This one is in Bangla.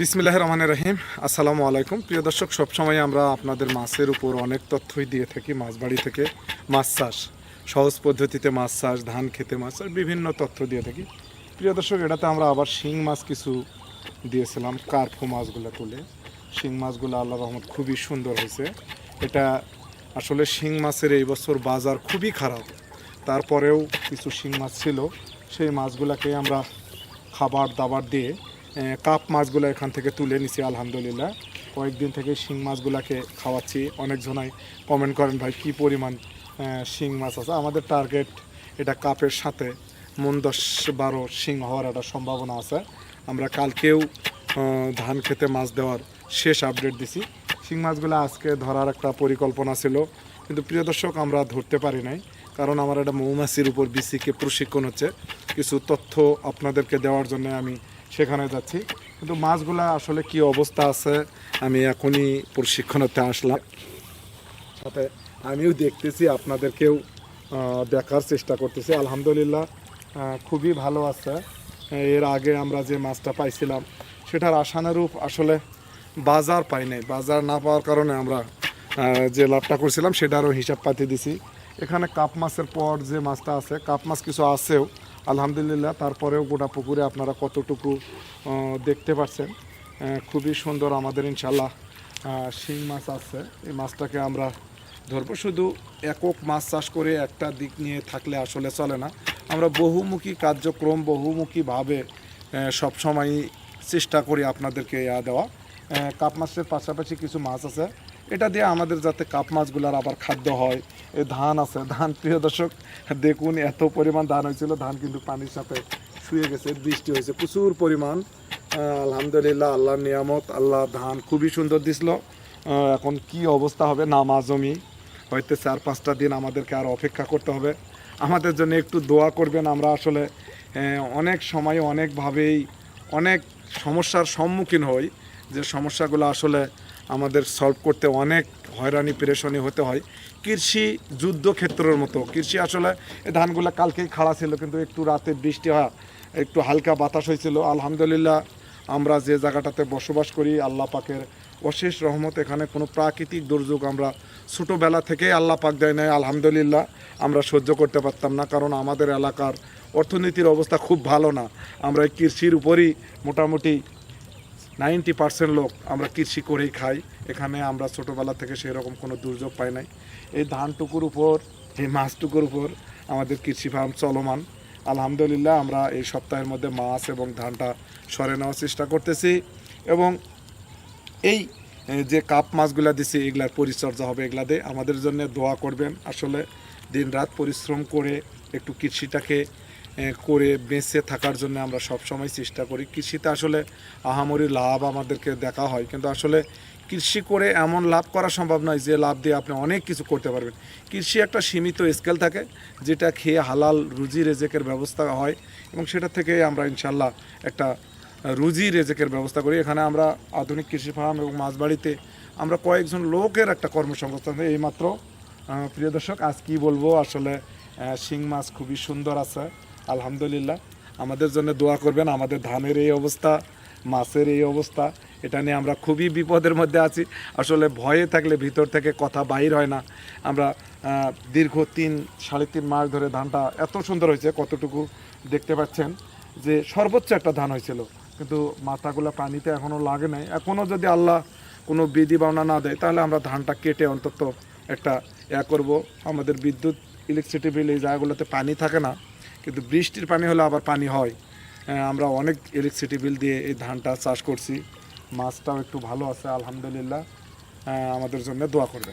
বিসমিল্লাহ রহমান রহিম। আসসালামু আলাইকুম। প্রিয় দর্শক, সবসময় আমরা আপনাদের মাছের উপর অনেক তথ্যই দিয়ে থাকি, মাছ বাড়ি থেকে মাছ চাষ, সহজ পদ্ধতিতে মাছ চাষ, ধান খেতে মাছ চাষ, বিভিন্ন তথ্য দিয়ে থাকি। প্রিয় দর্শক, এটাতে আমরা আবার শিং মাছ কিছু দিয়েছিলাম কার্ফু মাছগুলো তুলে। শিং মাছগুলো আল্লাহ রহমত খুবই সুন্দর হয়েছে। এটা আসলে শিং মাছের এই বছর বাজার খুবই খারাপ। তারপরেও কিছু শিং মাছ ছিল, সেই মাছগুলোকে আমরা খাবার দাবার দিয়ে কাপ মাছগুলো এখান থেকে তুলে নিছি, আলহামদুলিল্লাহ। কয়েকদিন থেকে শিং মাছগুলোকে খাওয়াচ্ছি। অনেকজনাই কমেন্ট করেন, ভাই, কি পরিমাণ শিং মাছ আছে? আমাদের টার্গেট এটা কাপের সাথে মন দশ বারো শিং হওয়ার একটা সম্ভাবনা আছে। আমরা কালকেও ধান খেতে মাছ দেওয়ার শেষ আপডেট দিছি। শিং মাছগুলো আজকে ধরার একটা পরিকল্পনা ছিল, কিন্তু প্রিয় দর্শক, আমরা ধরতে পারি নাই। কারণ আমার একটা মৌমাছির উপর বিসিকে প্রশিক্ষণ হচ্ছে। কিছু তথ্য আপনাদেরকে দেওয়ার জন্য আমি সেখানে যাচ্ছি। কিন্তু মাছগুলা আসলে কি অবস্থা আছে, আমি এখনই প্রশিক্ষণতে আসলাম। সাথে আমিও দেখতেছি, আপনাদেরকেও দেখার চেষ্টা করতেছি। আলহামদুলিল্লাহ খুবই ভালো আছে। এর আগে আমরা যে মাছটা পাইছিলাম, সেটার আশানুরূপ আসলে বাজার পাই নাই। বাজার না পাওয়ার কারণে আমরা যে লাভটা করছিলাম, সেটারও হিসাব পাতি দিছি। এখানে কাপ মাছের পর যে মাছটা আছে, কাপ মাছ কিছু আছেও আলহামদুলিল্লাহ, তারপরেও গোটা পুকুরে আপনারা কতটুকু দেখতে পাচ্ছেন খুবই সুন্দর আমাদের ইনশাল্লাহ শিং মাছ আছে। এই মাছটাকে আমরা ধরবো। শুধু একক মাছ চাষ করে একটা দিক নিয়ে থাকলে আসলে চলে না। আমরা বহুমুখী কার্যক্রম বহুমুখীভাবে সবসময় চেষ্টা করি আপনাদেরকে ইয়া দেওয়া। কাপ মাছের পাশাপাশি কিছু মাছ আছে। এটা দিয়ে আমাদের যাতে কাপ মাছগুলোর আবার খাদ্য হয়। এ ধান আছে, ধান, প্রিয় দর্শক, দেখুন এত পরিমাণ ধান হয়েছিল, ধান কিন্তু পানির সাথে শুয়ে গেছে, বৃষ্টি হয়েছে, প্রচুর পরিমাণ। আলহামদুলিল্লাহ, আল্লাহর নিয়ামত, আল্লাহ ধান খুবই সুন্দর দিছিল। এখন কি অবস্থা হবে নামা জমি, হয়তো চার, পাঁচটা দিন আমাদেরকে আর অপেক্ষা করতে হবে। আমাদের জন্য একটু দোয়া করবেন আমরা আসলে অনেক সময় অনেকভাবেই অনেক সমস্যার সম্মুখীন হই, যে সমস্যাগুলো আসলে আমাদের সলভ করতে অনেক হয়রানি, পেরেশানি হতে হয়। কৃষি যুদ্ধক্ষেত্রের মতো। কৃষি আসলে ধানগুলো কালকেই খাড়া ছিল, কিন্তু একটু রাতে বৃষ্টি হয়, একটু হালকা বাতাস হয়েছিল। আলহামদুলিল্লাহ, আমরা যে জায়গাটাতে বসবাস করি, আল্লাহ পাকের অশেষ রহমত, এখানে কোনো প্রাকৃতিক দুর্যোগ আমরা ছোটোবেলা থেকেই আল্লাহ পাক দেয় নাই। আলহামদুলিল্লাহ, আমরা সহ্য করতে পারতাম না, কারণ আমাদের এলাকার অর্থনীতির অবস্থা খুব ভালো না। আমরা এই কৃষির উপরই মোটামুটি নাইনটি পার্সেন্ট লোক আমরা কৃষি করেই খাই। এখানে আমরা ছোটোবেলা থেকে সেরকম কোনো দুর্যোগ পাই নাই। এই ধানটুকুর উপর, এই মাছটুকুর উপর আমাদের কৃষি ফার্ম চলমান। আলহামদুলিল্লাহ আমরা এই সপ্তাহের মধ্যে মাছ এবং ধানটা সরে নেওয়ার চেষ্টা করতেছি এবং এই যে কাপ মাছগুলা দিছি, এগুলার পরিচর্যা হবে এগুলা দিয়ে। আমাদের জন্য দোয়া করবেন। আসলে দিনরাত পরিশ্রম করে একটু কৃষিটাকে করে বেঁচে থাকার জন্য আমরা সব সময় চেষ্টা করি। কৃষিতে আসলে আহামরি লাভ আমাদেরকে দেখা হয়। কিন্তু আসলে কৃষি করে এমন লাভ করা সম্ভব নয় যে লাভ দিয়ে আপনি অনেক কিছু করতে পারবেন। কৃষি একটা সীমিত স্কেল থাকে, যেটা খেয়ে হালাল রুজি রেজেকের ব্যবস্থা হয় এবং সেটা থেকে আমরা ইনশাল্লাহ একটা রুজি রেজেকের ব্যবস্থা করি। এখানে আমরা আধুনিক কৃষি ফার্ম এবং মাছবাড়িতে আমরা কয়েকজন লোকের একটা কর্মসংস্থান। এইমাত্র প্রিয় দর্শক, আজ কি বলব? আসলে শিং মাছ খুবই সুন্দর আছে। আলহামদুলিল্লাহ। আমাদের জন্য দোয়া করবেন, আমাদের ধানের এই অবস্থা, মাছের এই অবস্থা, এটা নিয়ে আমরা খুবই বিপদের মধ্যে আছি। আসলে ভয়ে থাকলে ভিতর থেকে কথা বাইর হয় না। আমরা দীর্ঘ তিন, সাড়ে তিন মাস ধরে ধানটা এত সুন্দর হয়েছে, কতটুকু দেখতে পাচ্ছেন যে সর্বোচ্চ একটা ধান হয়েছিল। কিন্তু মাথাগুলো পানিতে এখনও লাগে নাই। এখনও যদি আল্লাহ কোনো বিধি বাউনা না দেয়, তাহলে আমরা ধানটা কেটে অন্তত একটা ইয়া করব। আমাদের বিদ্যুৎ ইলেকট্রিসিটি বিল এই জায়গাগুলোতে পানি থাকে না। কিন্তু বৃষ্টির পানি হলে আবার পানি হয়। আমরা অনেক ইলেকট্রিসিটি বিল দিয়ে এই ধানটা চাষ করছি। মাছটাও একটু ভালো আছে, আলহামদুলিল্লাহ। আমাদের জন্য দোয়া করবেন।